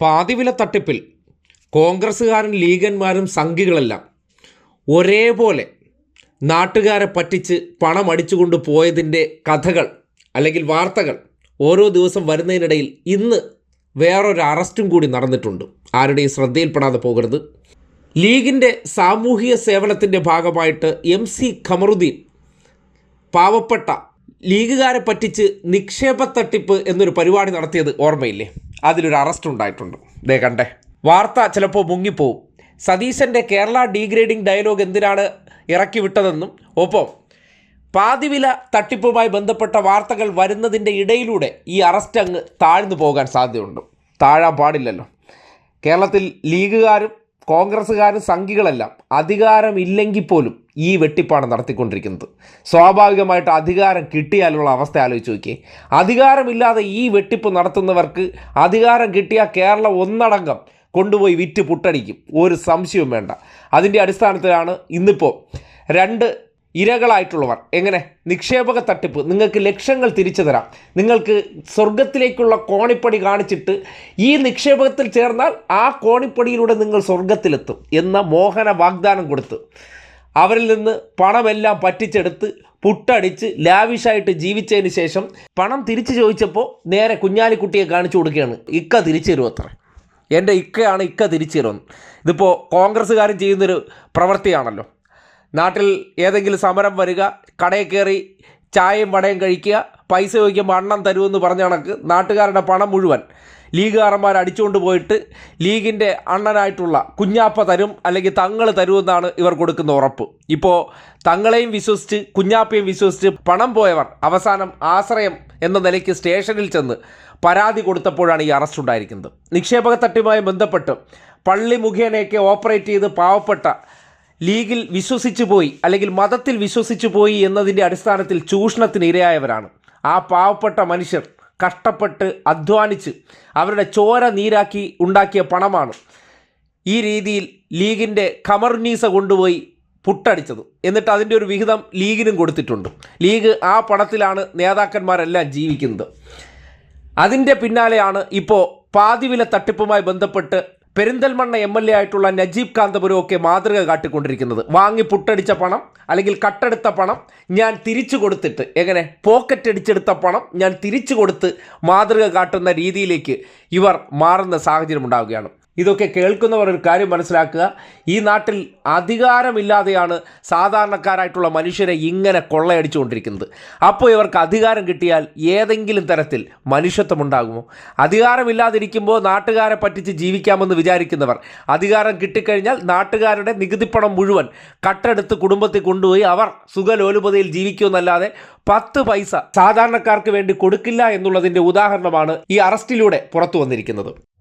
പാതിവില തട്ടിപ്പിൽ കോൺഗ്രസ്സുകാരും ലീഗന്മാരും സംഘികളെല്ലാം ഒരേപോലെ നാട്ടുകാരെ പറ്റിച്ച് പണം അടിച്ചുകൊണ്ട് പോയതിന്റെ കഥകൾ അല്ലെങ്കിൽ വാർത്തകൾ ഓരോ ദിവസം വരുന്നതിനിടയിൽ ഇന്ന് വേറൊരു അറസ്റ്റും കൂടി നടന്നിട്ടുണ്ട്. ആരുടെയും ശ്രദ്ധയിൽപ്പെടാതെ പോകരുത്. ലീഗിന്റെ സാമൂഹിക സേവനത്തിന്റെ ഭാഗമായിട്ട് എം സി ഖമറുദ്ദീൻ പാവപ്പെട്ട ലീഗുകാരെ പറ്റിച്ച് നിക്ഷേപ തട്ടിപ്പ് എന്നൊരു പരിപാടി നടത്തിയത് ഓർമ്മയില്ലേ? അതിലൊരു അറസ്റ്റ് ഉണ്ടായിട്ടുണ്ട്. ദേ കണ്ടേ. വാർത്ത ചിലപ്പോൾ മുങ്ങിപ്പോവും. സതീശന്റെ കേരള ഡീഗ്രേഡിംഗ് ഡയലോഗ് എന്തിനാണ് ഇറക്കി വിട്ടതെന്നും ഒപ്പം പാതിവില തട്ടിപ്പുമായി ബന്ധപ്പെട്ട വാർത്തകൾ വരുന്നതിന്റെ ഇടയിലൂടെ ഈ അറസ്റ്റ് അങ്ങ് താഴ്ന്നു പോകാൻ സാധ്യതയുണ്ട്. താഴാൻ പാടില്ലല്ലോ. കേരളത്തിൽ ലീഗുകാരും കോൺഗ്രസ്സുകാരും സംഘികളെല്ലാം അധികാരമില്ലെങ്കിൽ പോലും ഈ വെട്ടിപ്പാണ് നടത്തിക്കൊണ്ടിരിക്കുന്നത്. സ്വാഭാവികമായിട്ട് അധികാരം കിട്ടിയാലുള്ള അവസ്ഥ ആലോചിച്ച് നോക്കിയേ. അധികാരമില്ലാതെ ഈ വെട്ടിപ്പ് നടത്തുന്നവർക്ക് അധികാരം കിട്ടിയാൽ കേരളം ഒന്നടങ്കം കൊണ്ടുപോയി വിറ്റ് പുട്ടടിക്കും. ഒരു സംശയവും വേണ്ട. അതിന്റെ അടിസ്ഥാനത്തിലാണ് ഇന്നിപ്പോൾ രണ്ട് ഇരകളായിട്ടുള്ളവർ. എങ്ങനെ? നിക്ഷേപക തട്ടിപ്പ്. നിങ്ങൾക്ക് ലക്ഷങ്ങൾ തിരിച്ചു തരാം. നിങ്ങൾക്ക് സ്വർഗത്തിലേക്കുള്ള കോണിപ്പടി കാണിച്ചിട്ട് ഈ നിക്ഷേപകത്തിൽ ചേർന്നാൽ ആ കോണിപ്പടിയിലൂടെ നിങ്ങൾ സ്വർഗത്തിലെത്തും എന്ന മോഹന വാഗ്ദാനം കൊടുത്ത് അവരിൽ നിന്ന് പണമെല്ലാം പറ്റിച്ചെടുത്ത് പുട്ടടിച്ച് ലാവിഷായിട്ട് ജീവിച്ചതിന് ശേഷം പണം തിരിച്ചു ചോദിച്ചപ്പോൾ നേരെ കുഞ്ഞാലിക്കുട്ടിയെ കാണിച്ചു കൊടുക്കുകയാണ്. ഇക്ക തിരിച്ചു തരുമോ അത്ര. എന്റെ ഇക്കയാണ് ഇക്ക തിരിച്ചു തരുമെന്ന് ഇതിപ്പോൾ കോൺഗ്രസ്സുകാരും ചെയ്യുന്നൊരു പ്രവൃത്തിയാണല്ലോ. നാട്ടിൽ ഏതെങ്കിലും സമരം വരിക കടയിൽ കയറി ചായയും വടയും കഴിക്കുക പൈസ ചോദിക്കുമ്പോൾ അണ്ണം തരുമെന്ന് പറഞ്ഞ കണക്ക് നാട്ടുകാരുടെ പണം മുഴുവൻ ലീഗുകാരന്മാർ അടിച്ചുകൊണ്ട് പോയിട്ട് ലീഗിന്റെ അണ്ണനായിട്ടുള്ള കുഞ്ഞാപ്പ തരും അല്ലെങ്കിൽ തങ്ങൾ തരുമെന്നാണ് ഇവർ കൊടുക്കുന്ന ഉറപ്പ്. ഇപ്പോൾ തങ്ങളെയും വിശ്വസിച്ച് കുഞ്ഞാപ്പയും വിശ്വസിച്ച് പണം പോയവർ അവസാനം ആശ്രയം എന്ന നിലയ്ക്ക് സ്റ്റേഷനിൽ ചെന്ന് പരാതി കൊടുത്തപ്പോഴാണ് ഈ അറസ്റ്റ് ഉണ്ടായിരിക്കുന്നത്. നിക്ഷേപക തട്ടിയുമായി ബന്ധപ്പെട്ട് പള്ളി മുഖേനയൊക്കെ ഓപ്പറേറ്റ് ചെയ്ത് പാവപ്പെട്ട ലീഗിൽ വിശ്വസിച്ചു പോയി അല്ലെങ്കിൽ മതത്തിൽ വിശ്വസിച്ചു പോയി എന്നതിന്റെ അടിസ്ഥാനത്തിൽ ചൂഷണത്തിന് ഇരയായവരാണ്. ആ പാവപ്പെട്ട മനുഷ്യർ കഷ്ടപ്പെട്ട് അധ്വാനിച്ച് അവരുടെ ചോര നീരാക്കി ഉണ്ടാക്കിയ പണമാണ് ഈ രീതിയിൽ ലീഗിന്റെ ഖമർനീസ കൊണ്ടുപോയി പുട്ടടിച്ചത്. എന്നിട്ട് അതിന്റെ ഒരു വിഹിതം ലീഗിനും കൊടുത്തിട്ടുണ്ട്. ലീഗ് ആ പണത്തിലാണ് നേതാക്കന്മാരെല്ലാം ജീവിക്കുന്നത്. അതിന്റെ പിന്നാലെയാണ് ഇപ്പോൾ പാതിവില തട്ടിപ്പുമായി ബന്ധപ്പെട്ട് പെരിന്തൽമണ്ണ എം എൽ എ ആയിട്ടുള്ള നജീബ് കാന്തപുരം ഒക്കെ മാതൃക കാട്ടിക്കൊണ്ടിരിക്കുന്നത്. വാങ്ങി പുട്ടടിച്ച പണം അല്ലെങ്കിൽ കട്ടെടുത്ത പണം ഞാൻ തിരിച്ചു കൊടുത്തിട്ട് എങ്ങനെ? പോക്കറ്റ് അടിച്ചെടുത്ത പണം ഞാൻ തിരിച്ചു കൊടുത്ത് മാതൃക കാട്ടുന്ന രീതിയിലേക്ക് ഇവർ മാറുന്ന സാഹചര്യം ഉണ്ടാവുകയാണ്. ഇതൊക്കെ കേൾക്കുന്നവർ ഒരു കാര്യം മനസ്സിലാക്കുക. ഈ നാട്ടിൽ അധികാരമില്ലാതെയാണ് സാധാരണക്കാരായിട്ടുള്ള മനുഷ്യരെ ഇങ്ങനെ കൊള്ളയടിച്ചുകൊണ്ടിരിക്കുന്നത്. അപ്പോൾ ഇവർക്ക് അധികാരം കിട്ടിയാൽ ഏതെങ്കിലും തരത്തിൽ മനുഷ്യത്വം ഉണ്ടാകുമോ അധികാരമില്ലാതിരിക്കുമ്പോൾ നാട്ടുകാരെ പറ്റിച്ച് ജീവിക്കാമെന്ന് വിചാരിക്കുന്നവർ. അധികാരം കിട്ടിക്കഴിഞ്ഞാൽ നാട്ടുകാരുടെ നികുതിപ്പണം മുഴുവൻ കട്ടെടുത്ത് കുടുംബത്തിൽ കൊണ്ടുപോയി അവർ സുഖലോലുപതയിൽ ജീവിക്കുമെന്നല്ലാതെ പത്ത് പൈസ സാധാരണക്കാർക്ക് വേണ്ടി കൊടുക്കില്ല എന്നുള്ളതിന്റെ ഉദാഹരണമാണ് ഈ അറസ്റ്റിലൂടെ പുറത്തു വന്നിരിക്കുന്നത്.